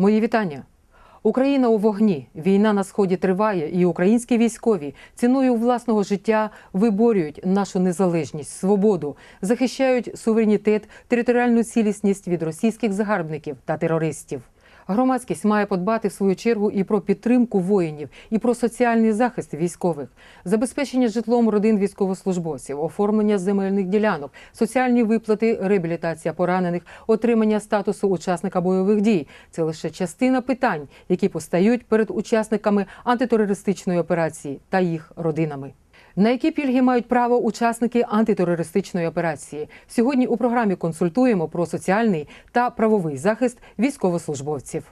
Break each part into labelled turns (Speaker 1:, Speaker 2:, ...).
Speaker 1: Мої вітання. Україна у вогні. Війна на сході триває, і українські військові ціною власного життя виборюють нашу незалежність, свободу, захищають суверенітет, територіальну цілісність від російських загарбників та терористів. Громадськість має подбати в свою чергу і про підтримку воїнів, і про соціальний захист військових, забезпечення житлом родин військовослужбовців, оформлення земельних ділянок, соціальні виплати, реабілітація поранених, отримання статусу учасника бойових дій це лише частина питань, які постають перед учасниками антитерористичної операції та їх родинами. На які пільги мають право учасники антитерористичної операції? Сьогодні у програмі консультуємо про соціальний та правовий захист військовослужбовців.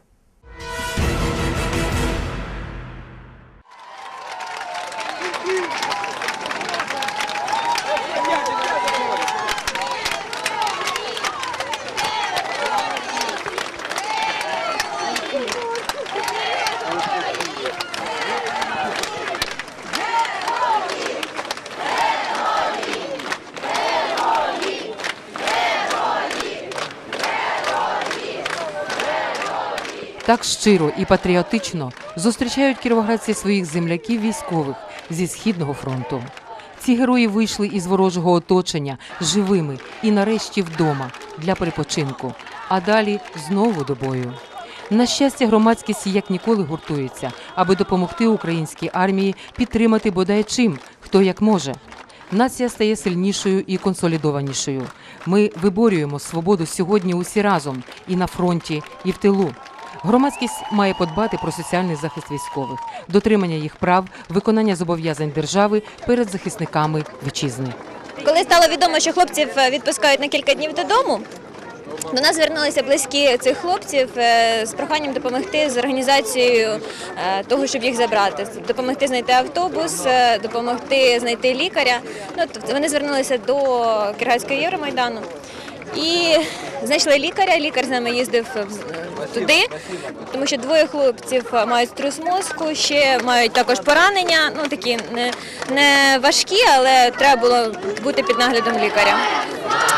Speaker 1: Так щиро і патріотично зустрічають кіровоградці своїх земляків військових зі східного фронту. Ці герої вийшли із ворожого оточення живими і нарешті вдома для перепочинку, а далі знову до бою. На щастя, громадськість як ніколи гуртується, аби допомогти українській армії підтримати бодай чим, хто як може. Нація стає сильнішою і консолідованішою. Ми виборюємо свободу сьогодні усі разом і на фронті, і в тилу. Громадськість має подбати про соціальний захист військових, дотримання їх прав, виконання зобов'язань держави перед захисниками вітчизни.
Speaker 2: Коли стало відомо, що хлопців е, відпускають на кілька днів додому, до нас звернулися близькі цих хлопців е, з проханням допомогти з організацією е, того, щоб їх забрати, допомогти знайти автобус, допомогти знайти лікаря. Ну, тобто вони звернулися до Киргизького Євромайдану. І знайшли лікаря. Лікар з нами їздив туди, тому що двоє хлопців мають струс мозку, ще мають також поранення. Ну такі не, не важкі, але треба було бути під наглядом лікаря.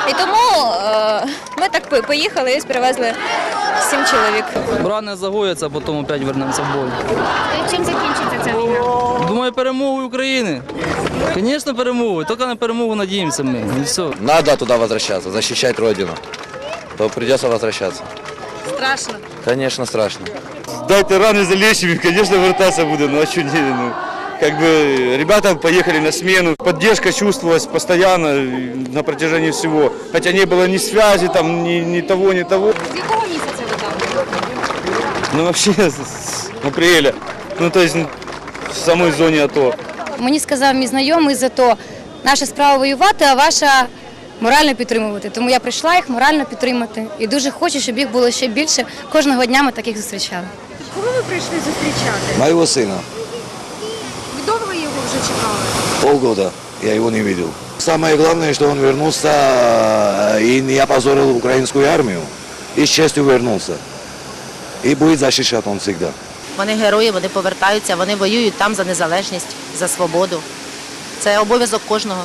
Speaker 2: І тому е, ми так поїхали і привезли сім чоловік.
Speaker 3: Рани загояться, а потім опять вернемося в бой.
Speaker 4: Чим закінчиться ця війна?
Speaker 3: Думаю, перемогою України. Звісно, перемогою. Тільки на перемогу надіємося ми. І все.
Speaker 5: Надо туда возвращаться, защищать родину. То придется возвращаться.
Speaker 2: Страшно.
Speaker 5: Конечно, страшно.
Speaker 6: Дайте раны залечим, и, конечно, вертаться буду, ну а не, ну, как бы ребята поехали на смену, поддержка чувствовалась постоянно э, на протяжении всего, хотя не было ни связи, там, ни, ни того, ни того.
Speaker 4: З якого місяця ви там?
Speaker 6: Ну вообще с, с апреля, ну то есть ну, в самой зоне АТО.
Speaker 7: Мені сказав мій знайомий за то, наша справа воювати, а ваша морально підтримувати. Тому я прийшла їх морально підтримати. І дуже хочу, щоб їх було ще більше. Кожного дня ми таких зустрічали.
Speaker 4: Кого ви прийшли зустрічати?
Speaker 5: Моего сына.
Speaker 4: Чекали?
Speaker 5: Полгода я его не видел. Самое главное, что он вернулся и не опозорил украинскую армию. И с честью вернулся. И будет защищать он всегда.
Speaker 8: Вони герої, вони повертаються, вони воюють там за незалежність, за свободу. Це обов'язок кожного.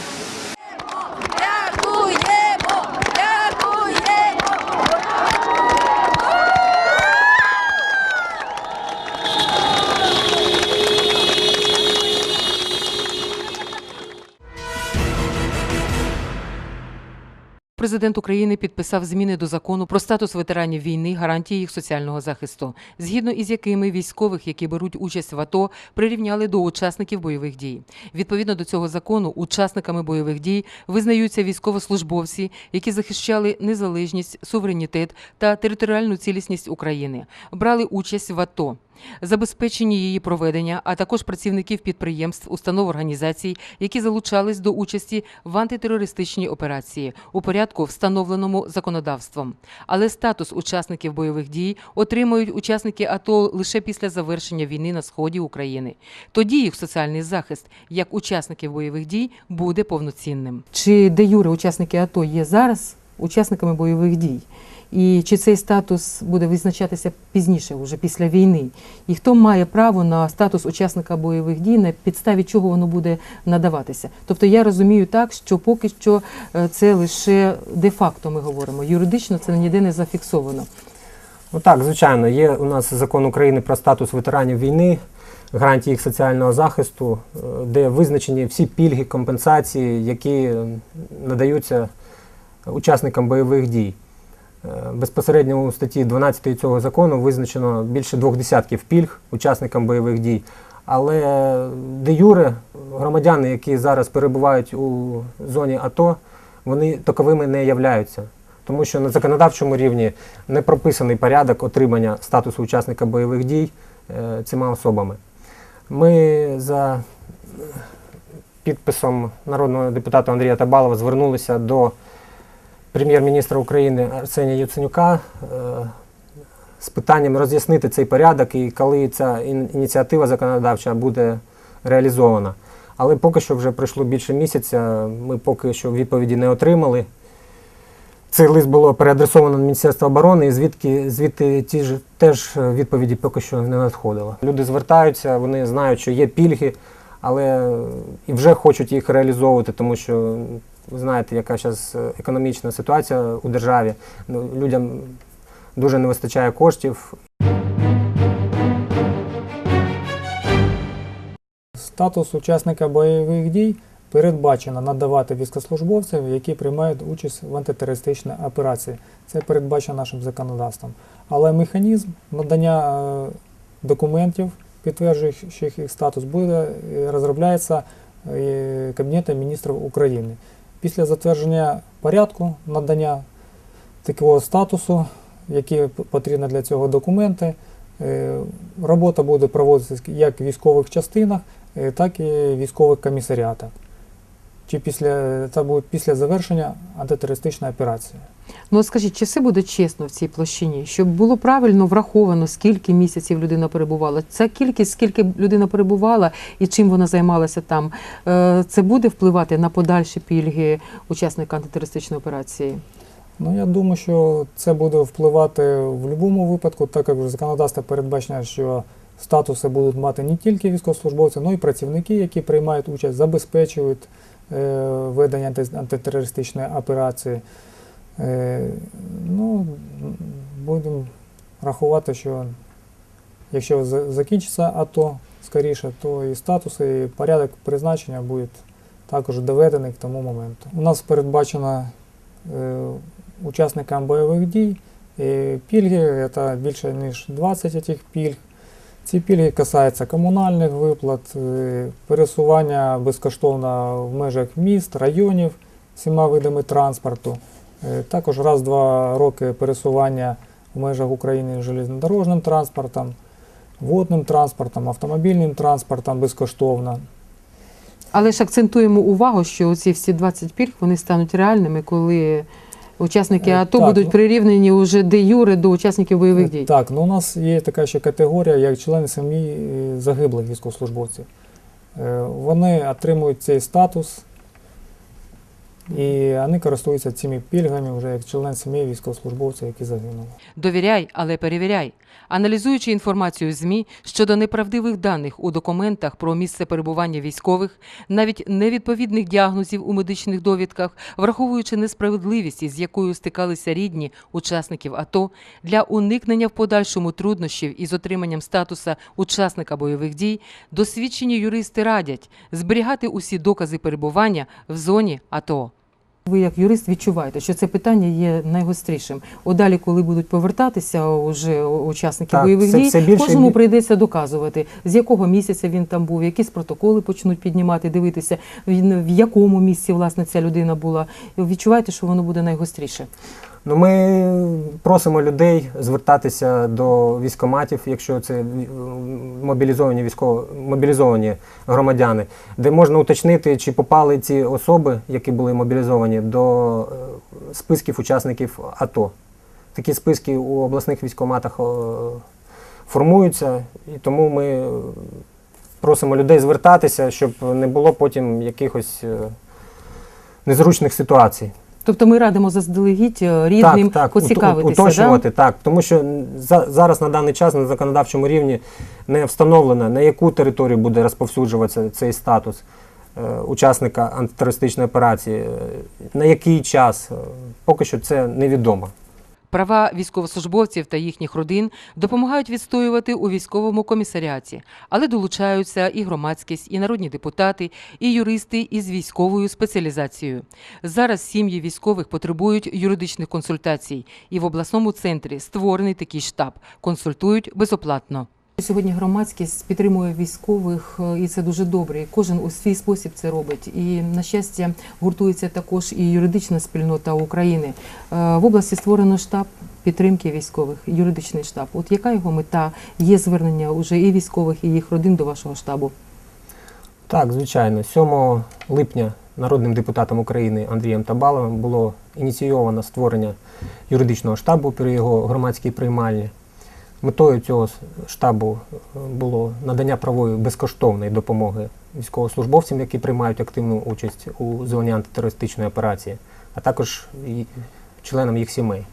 Speaker 1: Президент України підписав зміни до закону про статус ветеранів війни, гарантії їх соціального захисту, згідно із якими військових, які беруть участь в АТО, прирівняли до учасників бойових дій. Відповідно до цього закону, учасниками бойових дій визнаються військовослужбовці, які захищали незалежність, суверенітет та територіальну цілісність України, брали участь в АТО. Забезпечення її проведення, а також працівників підприємств, установ організацій, які залучались до участі в антитерористичній операції у порядку, встановленому законодавством. Але статус учасників бойових дій отримують учасники АТО лише після завершення війни на сході України. Тоді їх соціальний захист як учасників бойових дій буде повноцінним. Чи де юре учасники АТО є зараз учасниками бойових дій? І чи цей статус буде визначатися пізніше, вже після війни? І хто має право на статус учасника бойових дій, на підставі чого воно буде надаватися? Тобто я розумію так, що поки що е, це лише де-факто ми говоримо. Юридично це ніде не зафіксовано.
Speaker 9: Ну так, звичайно, є у нас закон України про статус ветеранів війни, гарантії їх соціального захисту, е, де визначені всі пільги, компенсації, які надаються учасникам бойових дій. Е, Безпосередньо у статті 12 цього закону визначено більше двох десятків пільг учасникам бойових дій. Але де юре громадяни, які зараз перебувають у зоні АТО, вони таковими не являються. Тому що на законодавчому рівні не прописаний порядок отримання статусу учасника бойових дій е, цими особами. Ми за підписом народного депутата Андрія Табалова звернулися до прем'єр-міністра України Арсенія Яценюка е, з питанням роз'яснити цей порядок і коли ця ініціатива законодавча буде реалізована. Але поки що вже пройшло більше місяця, ми поки що відповіді не отримали. Цей лист було переадресовано на Міністерство оборони, і звідки звідти ті ж теж відповіді поки що не надходило. Люди звертаються, вони знають, що є пільги, але і вже хочуть їх реалізовувати, тому що ви знаєте, яка зараз економічна ситуація у державі. Ну, Людям дуже не вистачає коштів,
Speaker 10: Статус учасника бойових дій передбачено надавати військовослужбовцям, які приймають участь в антитерористичній операції. Це передбачено нашим законодавством. Але механізм надання е, документів, підтверджуючих їх статус, буде е, розробляється е, Кабінетом міністрів України. Після затвердження порядку надання такого статусу, які потрібні для цього документи, е, робота буде проводитися як в військових частинах, е, так і військових комісаріатах. Чи після, це буде після завершення антитерористичної операції.
Speaker 1: Ну от скажіть, чи все буде чесно в цій площині, щоб було правильно враховано, скільки місяців людина перебувала? Ця кількість, скільки людина перебувала і чим вона займалася там, е, це буде впливати на подальші пільги учасника антитерористичної операції?
Speaker 10: Ну, я думаю, що це буде впливати в будь-якому випадку, так як в законодавстві передбачено, що статуси будуть мати не тільки військовослужбовці, але й працівники, які приймають участь, забезпечують ведення антитерористичної операції. Е, ну, будемо рахувати, що якщо закінчиться АТО скоріше, то і статуси, і порядок призначення буде також доведений к тому моменту. У нас передбачено е, учасникам бойових дій е, пільги, це більше ніж 20 цих пільг. Ці пільги касаються комунальних виплат, е, пересування безкоштовно в межах міст, районів всіма видами транспорту. Е, Також раз-два роки пересування в межах України железнодорожним транспортом, водним транспортом, автомобільним транспортом безкоштовно.
Speaker 1: Але ж акцентуємо увагу, що ці всі 20 пільг вони стануть реальними, коли учасники
Speaker 10: Е,
Speaker 1: АТО
Speaker 10: так,
Speaker 1: будуть
Speaker 10: ну-
Speaker 1: прирівнені уже де юре до учасників бойових дій.
Speaker 10: Так, ну у нас є така ще категорія, як члени сім'ї е, загиблих військовослужбовців. Е, Вони отримують цей статус і вони користуються цими пільгами вже як член сім'ї військовослужбовця, які загинули.
Speaker 1: Довіряй, але перевіряй. Аналізуючи інформацію ЗМІ щодо неправдивих даних у документах про місце перебування військових, навіть невідповідних діагнозів у медичних довідках, враховуючи несправедливість, із якою стикалися рідні учасників АТО, для уникнення в подальшому труднощів із отриманням статуса учасника бойових дій, досвідчені юристи радять зберігати усі докази перебування в зоні АТО. Ви як юрист відчуваєте, що це питання є найгострішим. Одалі, коли будуть повертатися уже учасники
Speaker 9: Так,
Speaker 1: бойових
Speaker 9: це
Speaker 1: дій,
Speaker 9: все більше
Speaker 1: кожному
Speaker 9: бі-
Speaker 1: прийдеться доказувати, з якого місяця він там був, якісь протоколи почнуть піднімати, дивитися, в якому місці власне ця людина була. Відчуваєте, що воно буде найгостріше.
Speaker 9: Ну, ми просимо людей звертатися до військоматів, якщо це е, мобілізовані військово мобілізовані громадяни, де можна уточнити, чи попали ці особи, які були мобілізовані, до е, списків учасників АТО. Такі списки у обласних військоматах е, формуються, і тому ми просимо людей звертатися, щоб не було потім якихось незручних ситуацій.
Speaker 1: Тобто ми радимо заздалегідь е, рідним
Speaker 9: так, так,
Speaker 1: поцікавитися.
Speaker 9: Уточнювати, уточнювати, так. Тому що за, зараз на даний час на законодавчому рівні не встановлено, на яку територію буде розповсюджуватися цей статус е, учасника антитерористичної операції, е, на який час. Е, Поки що це невідомо.
Speaker 1: Права військовослужбовців та їхніх родин допомагають відстоювати у військовому комісаріаті, але долучаються і громадськість, і народні депутати, і юристи із військовою спеціалізацією. Зараз сім'ї військових потребують юридичних консультацій, і в обласному центрі створений такий штаб. Консультують безоплатно. Сьогодні громадськість підтримує військових, е, і це дуже добре. І кожен у свій спосіб це робить. І на щастя, гуртується також і юридична спільнота України. Е, В області створено штаб підтримки військових, юридичний штаб. От яка його мета? Є звернення уже і військових, і їх родин до вашого штабу.
Speaker 9: Так, звичайно, 7 липня народним депутатом України Андрієм Табаловим було ініційовано створення юридичного штабу при його громадській приймальні. Метою цього штабу е, було надання правової безкоштовної допомоги військовослужбовцям, які приймають активну участь у зоні антитерористичної операції, а також членам їх сімей.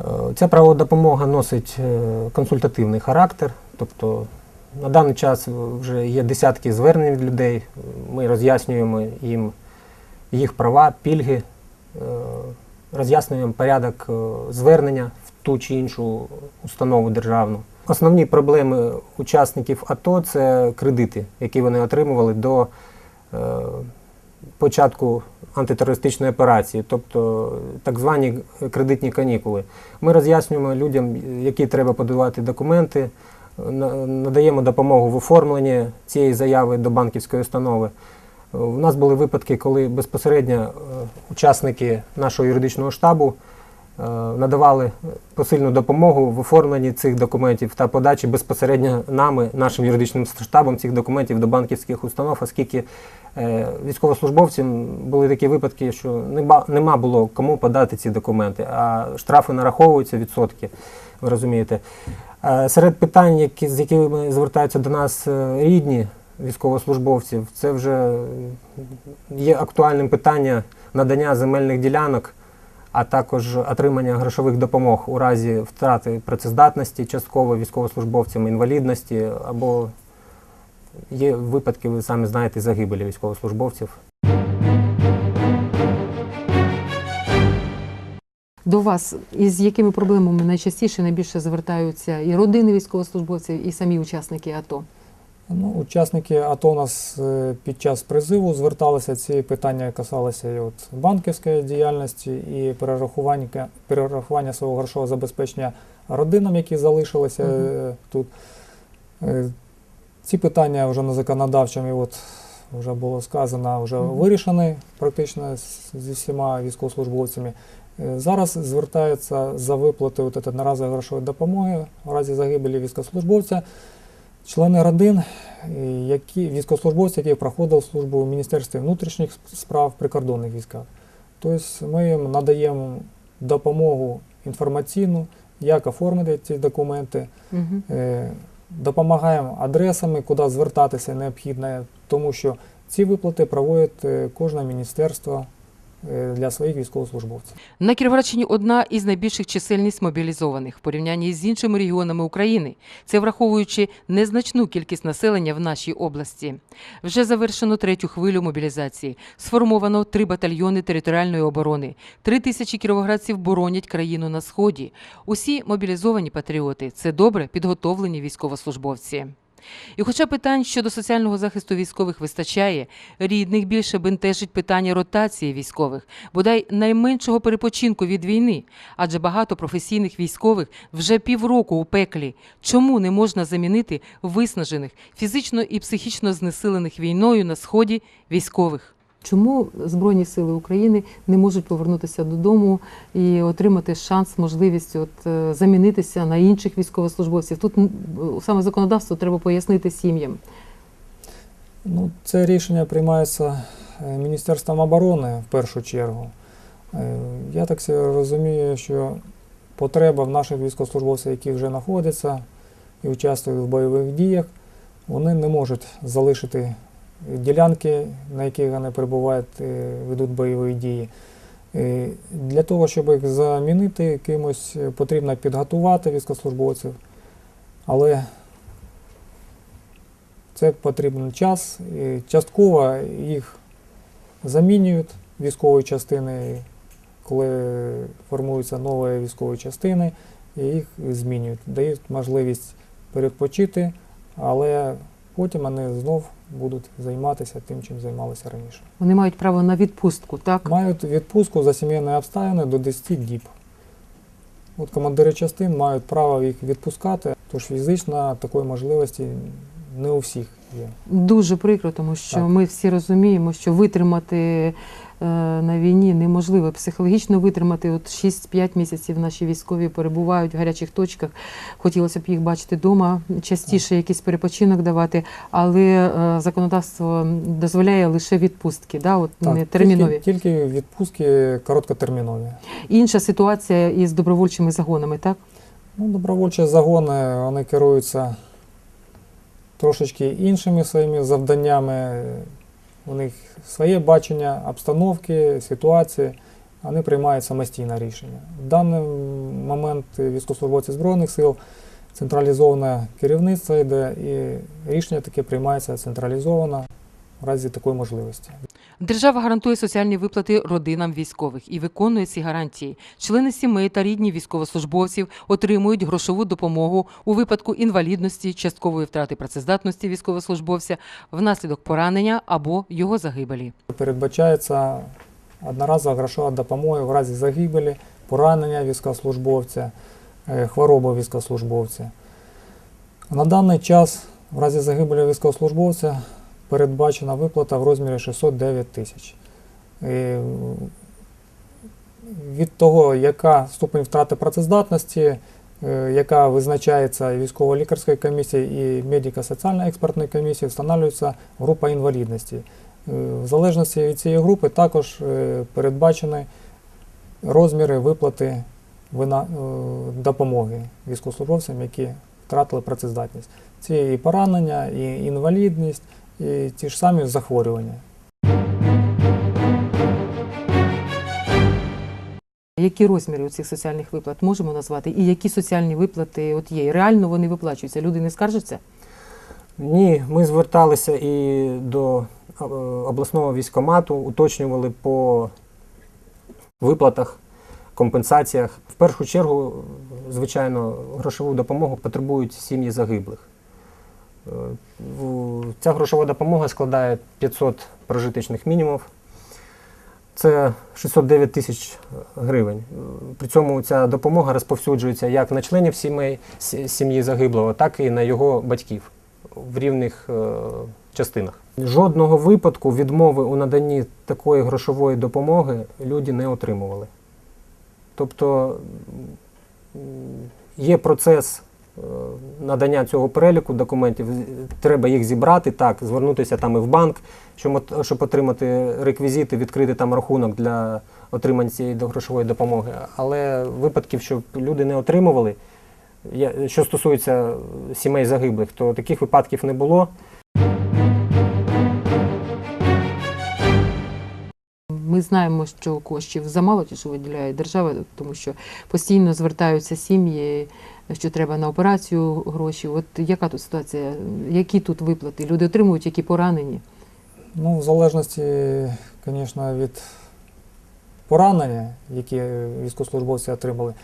Speaker 9: Е, Ця правова допомога носить е, консультативний характер, тобто на даний час вже є десятки звернень від людей. Ми роз'яснюємо їм їх права, пільги, роз'яснюємо порядок звернення ту чи іншу установу державну. Основні проблеми учасників АТО це кредити, які вони отримували до е, початку антитерористичної операції, тобто так звані кредитні канікули. Ми роз'яснюємо людям, які треба подавати документи, надаємо допомогу в оформленні цієї заяви до банківської установи. У нас були випадки, коли безпосередньо е, учасники нашого юридичного штабу надавали посильну допомогу в оформленні цих документів та подачі безпосередньо нами, нашим юридичним штабом цих документів до банківських установ, оскільки е, військовослужбовцям були такі випадки, що нема, було кому подати ці документи, а штрафи нараховуються відсотки, ви розумієте. Е, Серед питань, які, з якими звертаються до нас е, рідні військовослужбовців, це вже е, є актуальним питання надання земельних ділянок, а також отримання грошових допомог у разі втрати працездатності частково військовослужбовцям, інвалідності або є випадки, ви самі знаєте, загибелі військовослужбовців.
Speaker 1: До вас із якими проблемами найчастіше найбільше звертаються і родини військовослужбовців, і самі учасники АТО?
Speaker 10: Ну, учасники АТО у нас е, під час призиву зверталися, ці питання касалися і от банківської діяльності, і перерахування, перерахування свого грошового забезпечення родинам, які залишилися е, тут. Е, Ці питання вже на законодавчому, і от вже було сказано, вже
Speaker 1: Мгм.
Speaker 10: вирішені практично зі всіма військовослужбовцями. Зараз звертаються за виплати от цієї одноразової грошової допомоги в разі загибелі військовослужбовця. Члени родин, е, які військовослужбовці, які проходили службу в Міністерстві внутрішніх справ прикордонних військах. Тобто ми їм надаємо допомогу інформаційну, як оформити ці документи,
Speaker 1: Угу.
Speaker 10: допомагаємо адресами, куди звертатися необхідно, тому що ці виплати проводить е, кожне міністерство для своїх військовослужбовців.
Speaker 1: На Кіровоградщині одна із найбільших чисельність мобілізованих в порівнянні з іншими регіонами України. Це враховуючи незначну кількість населення в нашій області. Вже завершено третю хвилю мобілізації. Сформовано три батальйони територіальної оборони. Три тисячі кіровоградців боронять країну на сході. Усі мобілізовані патріоти це добре підготовлені військовослужбовці. І хоча питань щодо соціального захисту військових вистачає, рідних більше бентежить питання ротації військових, бодай найменшого перепочинку від війни, адже багато професійних військових вже півроку у пеклі. Чому не можна замінити виснажених, фізично і психічно знесилених війною на сході військових? Чому Збройні сили України не можуть повернутися додому і отримати шанс, можливість от, е, замінитися на інших військовослужбовців? Тут саме законодавство треба пояснити сім'ям.
Speaker 10: Ну, це рішення приймається е, Міністерством оборони в першу чергу. Е, Я так розумію, що потреба в наших військовослужбовців, які вже знаходяться і участвують в бойових діях, вони не можуть залишити ділянки, на яких вони перебувають, е, ведуть бойові дії. Е, Для того, щоб їх замінити кимось, е, потрібно підготувати військовослужбовців, але це потрібен час. Частково їх замінюють військової частини, коли формуються нові військові частини і їх змінюють, дають можливість передпочити, але потім вони знов будуть займатися тим, чим займалися раніше.
Speaker 1: Вони мають право на відпустку, так?
Speaker 10: Мають відпустку за сімейні обставини до 10 діб. От командири частин мають право їх відпускати, тож фізично такої можливості не у всіх є.
Speaker 1: Дуже прикро, тому що
Speaker 10: Так.
Speaker 1: ми всі розуміємо, що витримати е, на війні неможливо. Психологічно витримати от 6-5 місяців наші військові перебувають в гарячих точках. Хотілося б їх бачити вдома, частіше якийсь перепочинок давати, але е, законодавство дозволяє лише відпустки, да, от не термінові.
Speaker 10: Тільки, тільки відпустки короткотермінові.
Speaker 1: Інша ситуація із добровольчими загонами, так?
Speaker 10: Ну, добровольчі загони вони керуються трошечки іншими своїми завданнями. У них своє бачення обстановки, ситуації. Вони приймають самостійне рішення. В даний момент військовослужбовці Збройних сил централізоване керівництво йде, і рішення таке приймається централізовано в разі такої можливості.
Speaker 1: Держава гарантує соціальні виплати родинам військових і виконує ці гарантії. Члени сімей та рідні військовослужбовців отримують грошову допомогу у випадку інвалідності, часткової втрати працездатності військовослужбовця внаслідок поранення або його загибелі.
Speaker 10: Передбачається одноразова грошова допомога в разі загибелі, поранення військовослужбовця, е, хвороби військовослужбовця. На даний час в разі загибелі військовослужбовця передбачена виплата в розмірі 609 тисяч. Від того, яка ступень втрати працездатності, е, яка визначається військово-лікарською комісією і медико-соціальною експертною комісією, встановлюється група інвалідності. Е, В залежності від цієї групи також е, передбачені розміри виплати допомоги військовослужбовцям, які втратили працездатність. Це і поранення, і інвалідність, і ті ж самі захворювання.
Speaker 1: Які розміри у цих соціальних виплат можемо назвати? І які соціальні виплати от є? Реально вони виплачуються? Люди не скаржаться?
Speaker 9: Ні, ми зверталися і до е, обласного військомату, уточнювали по виплатах, компенсаціях. В першу чергу, звичайно, грошову допомогу потребують сім'ї загиблих. Е, Ця грошова допомога складає 500 прожиточних мінімумів. Це 609 тисяч гривень. Е, При цьому ця допомога розповсюджується як на членів сімей, сім'ї загиблого, так і на його батьків в рівних е, частинах. Жодного випадку відмови у наданні такої грошової допомоги люди не отримували. Тобто є процес надання цього переліку документів, треба їх зібрати, так, звернутися там і в банк, щоб, отримати реквізити, відкрити там рахунок для отримання цієї грошової допомоги. Але випадків, щоб люди не отримували, що стосується сімей загиблих, то таких випадків не було.
Speaker 1: Ми знаємо, що коштів замало ті, що виділяє держава, тому що постійно звертаються сім'ї, що треба на операцію гроші. От яка тут ситуація? Які тут виплати? Люди отримують, які поранені?
Speaker 10: Ну, в залежності, звісно, від поранення, які військовослужбовці отримали.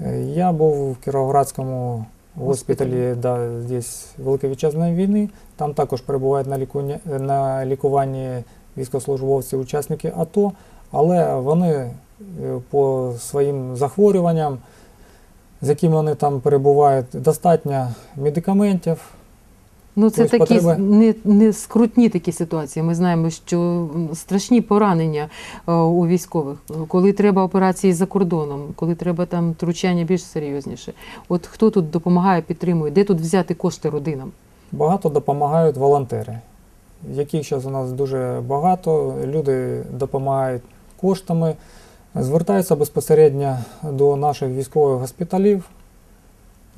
Speaker 10: Е, Я був в Кіровоградському госпіталі да, здесь Великої Вітчизняної війни. Там також перебувають на лікуванні, на лікуванні військовослужбовці, учасники АТО, але вони е, по своїм захворюванням, з якими вони там перебувають, достатньо медикаментів.
Speaker 1: Ну, це
Speaker 10: Тобто
Speaker 1: такі
Speaker 10: потреби-
Speaker 1: не, не скрутні такі ситуації. Ми знаємо, що страшні поранення е, у військових, коли треба операції за кордоном, коли треба там втручання більш серйозніше. От хто тут допомагає, підтримує? Де тут взяти кошти родинам?
Speaker 10: Багато допомагають волонтери, яких зараз у нас дуже багато. Люди допомагають коштами, звертаються безпосередньо до наших військових госпіталів,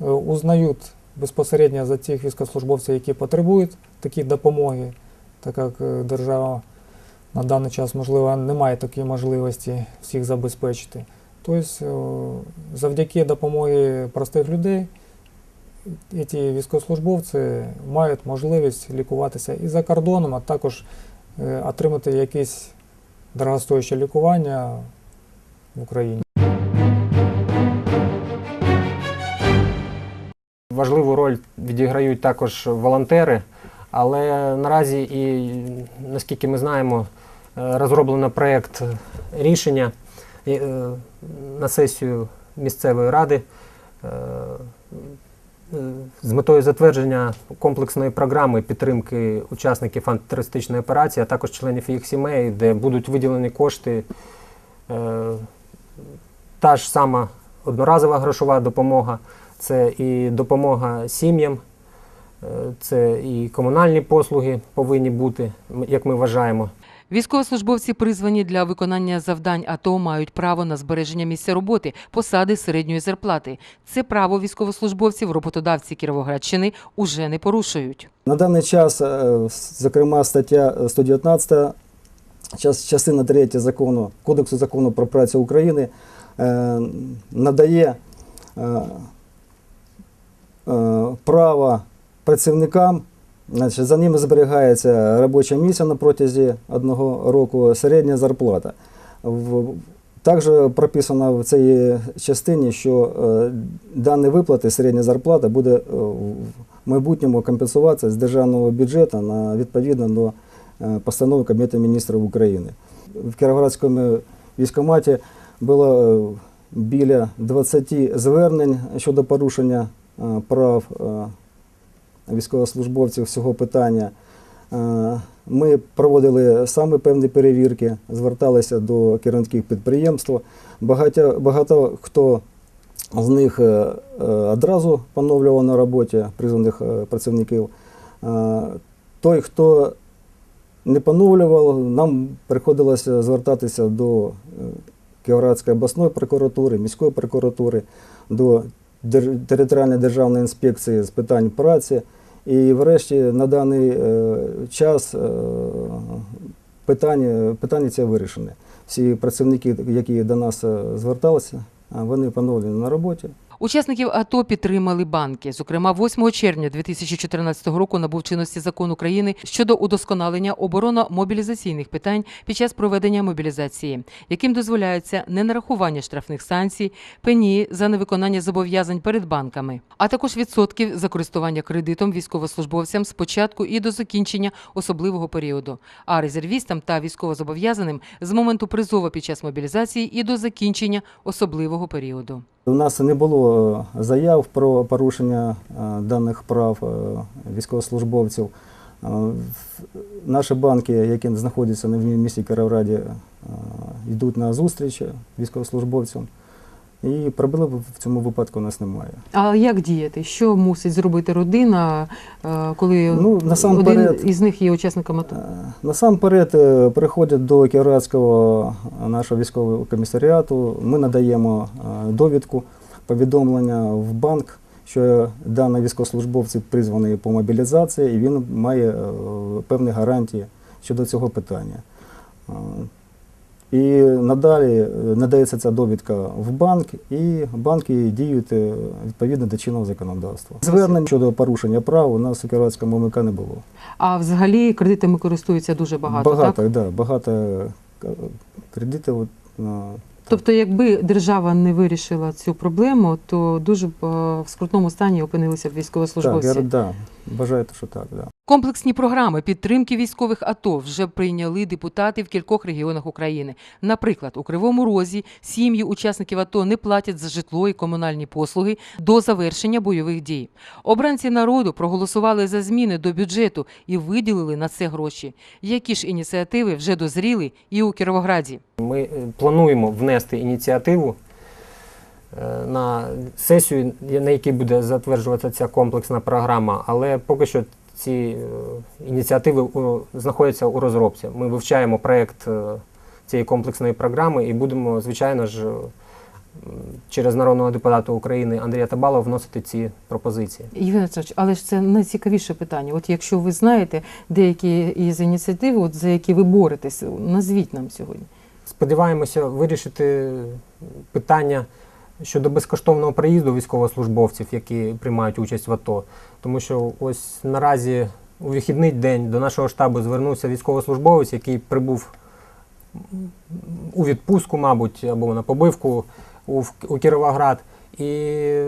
Speaker 10: е, узнають безпосередньо за тих військовослужбовців, які потребують такі допомоги, так як е, держава на даний час, можливо, не має такої можливості всіх забезпечити. Тобто, е, завдяки допомоги простих людей ці військовослужбовці мають можливість лікуватися і за кордоном, а також отримати якесь дорогостояще лікування в Україні.
Speaker 9: Важливу роль відіграють також волонтери, але наразі і наскільки ми знаємо, е, розроблено проєкт рішення е, на сесію місцевої ради е, з метою затвердження комплексної програми підтримки учасників антитерористичної операції, а також членів їх сімей, де будуть виділені кошти. Та ж сама одноразова грошова допомога, це і допомога сім'ям, е, це і комунальні послуги повинні бути, як ми вважаємо.
Speaker 1: Військовослужбовці, призвані для виконання завдань АТО, мають право на збереження місця роботи, посади середньої зарплати. Це право військовослужбовців роботодавці Кіровоградщини уже не порушують.
Speaker 11: На даний час, е, зокрема, стаття 119, час- частина 3 закону, Кодексу закону про працю України е, надає е, е, право працівникам, значить, за ними зберігається робоче місце на протязі одного року, середня зарплата. Також прописано в цій частині, що дані виплати, середня зарплата буде в майбутньому компенсуватися з державного бюджету на відповідно до постанови Кабінету міністрів України. В Кіровоградському військкоматі було е, біля 20 звернень щодо порушення е, прав е, військовослужбовців цього питання. Е, Ми проводили саме певні перевірки, зверталися до керівників підприємств. Багато, багато хто з них е, е, одразу поновлював на роботі призваних е, працівників. Е, Той, хто не поновлював, нам приходилося звертатися до е, обласної прокуратури, міської прокуратури, до територіальної державної інспекції з питань праці. І врешті на даний е, час е, питання, питання це вирішене. Всі працівники, які до нас зверталися, вони поновлені на роботі.
Speaker 1: Учасників АТО підтримали банки. Зокрема, 8 червня 2014 року набув чинності закон України щодо удосконалення оборонно-мобілізаційних питань під час проведення мобілізації, яким дозволяється ненарахування штрафних санкцій, пені за невиконання зобов'язань перед банками, а також відсотків за користування кредитом військовослужбовцям з початку і до закінчення особливого періоду, а резервістам та військовозобов'язаним з моменту призову під час мобілізації і до закінчення особливого періоду.
Speaker 11: У нас не було заяв про порушення е, даних прав е, військовослужбовців. Е, Наші банки, які знаходяться на місті Кіровраді, йдуть на зустріч військовослужбовцям. І проблем в цьому випадку у нас немає.
Speaker 1: А як діяти? Що мусить зробити родина, е, коли
Speaker 11: Ну, насамперед-
Speaker 1: один із них є учасником АТО?
Speaker 11: Е, Насамперед е, приходять до Кіровоградського нашого військового комісаріату. Ми надаємо довідку, повідомлення в банк, що даний військовослужбовець призваний по мобілізації, і він має певні гарантії щодо цього питання. І надалі е, надається ця довідка в банк, і банки діють е, відповідно до чинного законодавства. Звернень щодо порушення прав у нас у Кіровоградському МК не було.
Speaker 1: А взагалі кредитами користуються дуже багато,
Speaker 11: багато,
Speaker 1: так?
Speaker 11: Да, багато е, кредитів. на-
Speaker 1: Тобто, якби держава не вирішила цю проблему, то дуже б в скрутному стані опинилися б військовослужбовці.
Speaker 11: Так, да, бажаєте, що так, да.
Speaker 1: Комплексні програми підтримки військових АТО вже прийняли депутати в кількох регіонах України. Наприклад, у Кривому Розі сім'ї учасників АТО не платять за житло і комунальні послуги до завершення бойових дій. Обранці народу проголосували за зміни до бюджету і виділили на це гроші. Які ж ініціативи вже дозріли і у Кіровограді?
Speaker 9: Ми е, плануємо внести ініціативу на сесію, на якій буде затверджуватися ця комплексна програма, але поки що ці е, ініціативи знаходяться у розробці. Ми вивчаємо проєкт е, цієї комплексної програми і будемо, звичайно ж, е, через народного депутата України Андрія Табалова вносити ці пропозиції.
Speaker 1: Євген Олександрович, але ж це найцікавіше питання. От якщо ви знаєте деякі із ініціатив, от за які ви боретесь, назвіть нам сьогодні.
Speaker 9: Сподіваємося вирішити питання щодо безкоштовного приїзду військовослужбовців, які приймають участь в АТО. Тому що ось наразі у вихідний день до нашого штабу звернувся військовослужбовець, який прибув у відпустку, мабуть, або на побивку у, у Кіровоград. І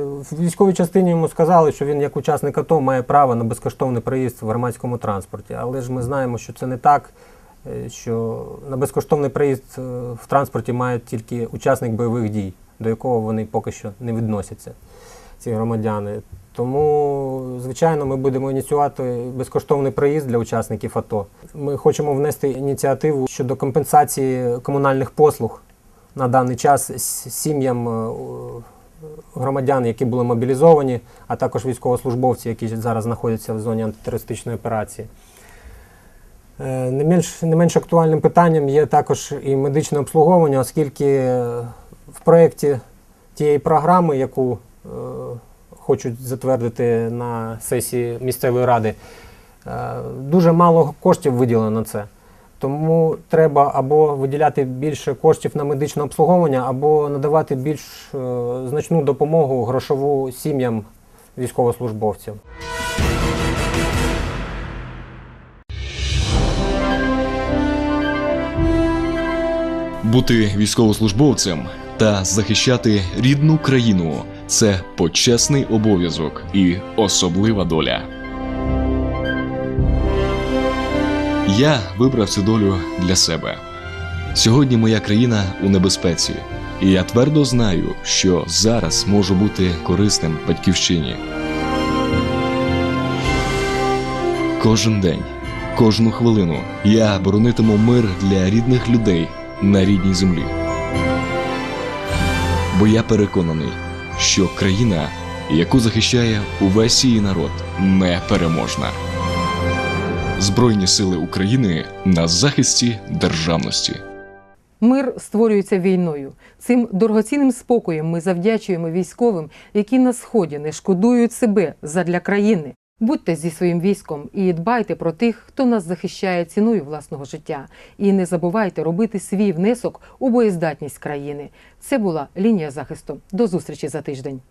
Speaker 9: в військовій частині йому сказали, що він як учасник АТО має право на безкоштовний проїзд в громадському транспорті. Але ж ми знаємо, що це не так, е, що на безкоштовний проїзд е, в транспорті має тільки учасник бойових дій, до якого вони поки що не відносяться, ці громадяни. Тому, звичайно, ми будемо ініціювати безкоштовний проїзд для учасників АТО. Ми хочемо внести ініціативу щодо компенсації комунальних послуг на даний час сім'ям е, громадян, які були мобілізовані, а також військовослужбовці, які зараз знаходяться в зоні антитерористичної операції. Е, Не менш, не менш актуальним питанням є також і медичне обслуговування, оскільки е, в проєкті тієї програми, яку е, хочуть затвердити на сесії місцевої ради, е, дуже мало коштів виділено на це. Тому треба або виділяти більше коштів на медичне обслуговування, або надавати більш е, значну допомогу грошову сім'ям військовослужбовців.
Speaker 12: Бути військовослужбовцем та захищати рідну країну це почесний обов'язок і особлива доля. Я вибрав цю долю для себе. Сьогодні моя країна у небезпеці, і я твердо знаю, що зараз можу бути корисним батьківщині. Кожен день, кожну хвилину я боронитиму мир для рідних людей на рідній землі. Бо я переконаний, що країна, яку захищає увесь її народ, непереможна. Збройні сили України на захисті державності.
Speaker 1: Мир створюється війною. Цим дорогоцінним спокоєм ми завдячуємо військовим, які на сході не шкодують себе задля країни. Будьте зі своїм військом і дбайте про тих, хто нас захищає ціною власного життя. І не забувайте робити свій внесок у боєздатність країни. Це була лінія захисту. До зустрічі за тиждень.